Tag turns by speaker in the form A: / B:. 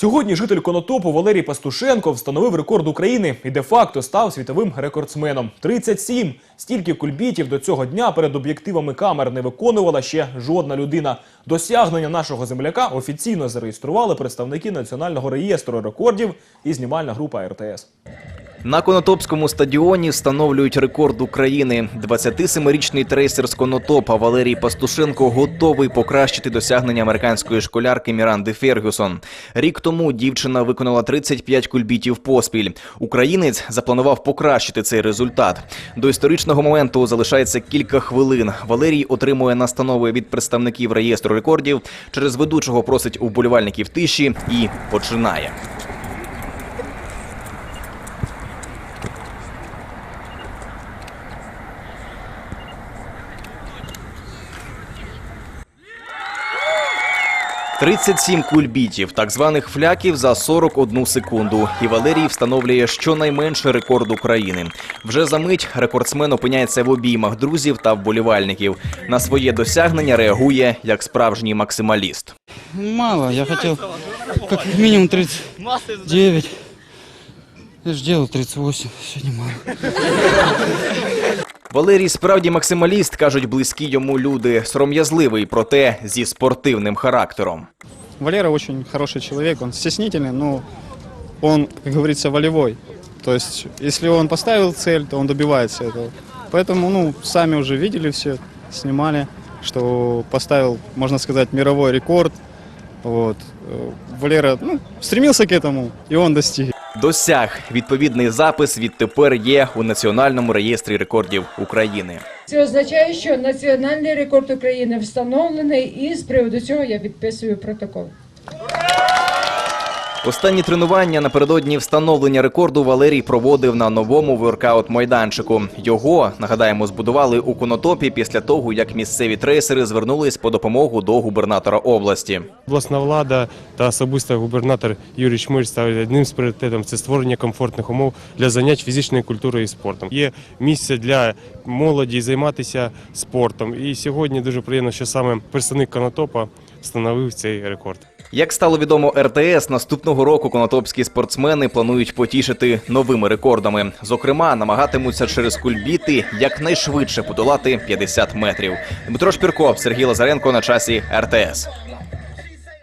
A: Сьогодні житель Конотопу Валерій Пастушенко встановив рекорд України і де-факто став світовим рекордсменом. 37! Стільки кульбітів до цього дня перед об'єктивами камер не виконувала ще жодна людина. Досягнення нашого земляка офіційно зареєстрували представники Національного реєстру рекордів і знімальна група РТС.
B: На Конотопському стадіоні встановлюють рекорд України. 27-річний трейсер з Конотопа Валерій Пастушенко готовий покращити досягнення американської школярки Міранди Фергюсон. Рік тому дівчина виконала 35 кульбітів поспіль. Українець запланував покращити цей результат. До історичного моменту залишається кілька хвилин. Валерій отримує настанови від представників реєстру рекордів. Через ведучого просить у вболівальників тиші і починає. «37 кульбітів, так званих фляків за 41 секунду. І Валерій встановлює щонайменше рекорд України. Вже за мить рекордсмен опиняється в обіймах друзів та вболівальників. На своє досягнення реагує як справжній максималіст.
C: Мало, я хотел как минимум 39. Я же делал 38, сегодня мало.
B: Валерій справді максималіст, кажуть близькі йому люди. Сором'язливий, проте зі спортивним характером.
D: Валера очень хороший человек, он стеснительный, но он, как говорится, волевой. То есть, если он поставил цель, то он добивается этого. Поэтому, ну, сами уже видели все, снимали, что поставил, можно сказать, мировой рекорд. Вот. Э, Валера, ну, стремился к этому, и он достиг.
B: Досяг відповідний запис відтепер є у Національному реєстрі рекордів України.
E: Це означає, що національний рекорд України встановлений, і з приводу цього я підписую протокол.
B: Останні тренування напередодні встановлення рекорду Валерій проводив на новому воркаут-майданчику. Його, нагадаємо, збудували у Конотопі після того, як місцеві трейсери звернулись по допомогу до губернатора області.
F: Обласна влада та особисто губернатор Юрій Чмир ставить одним з пріоритетів це створення комфортних умов для занять фізичною культурою і спортом. Є місце для молоді займатися спортом. І сьогодні дуже приємно, що саме представник Конотопа встановив цей рекорд.
B: Як стало відомо РТС, наступного року конотопські спортсмени планують потішити новими рекордами. Зокрема, намагатимуться через кульбіти якнайшвидше подолати 50 метрів. Дмитро Шпірко, Сергій Лазаренко на часі РТС.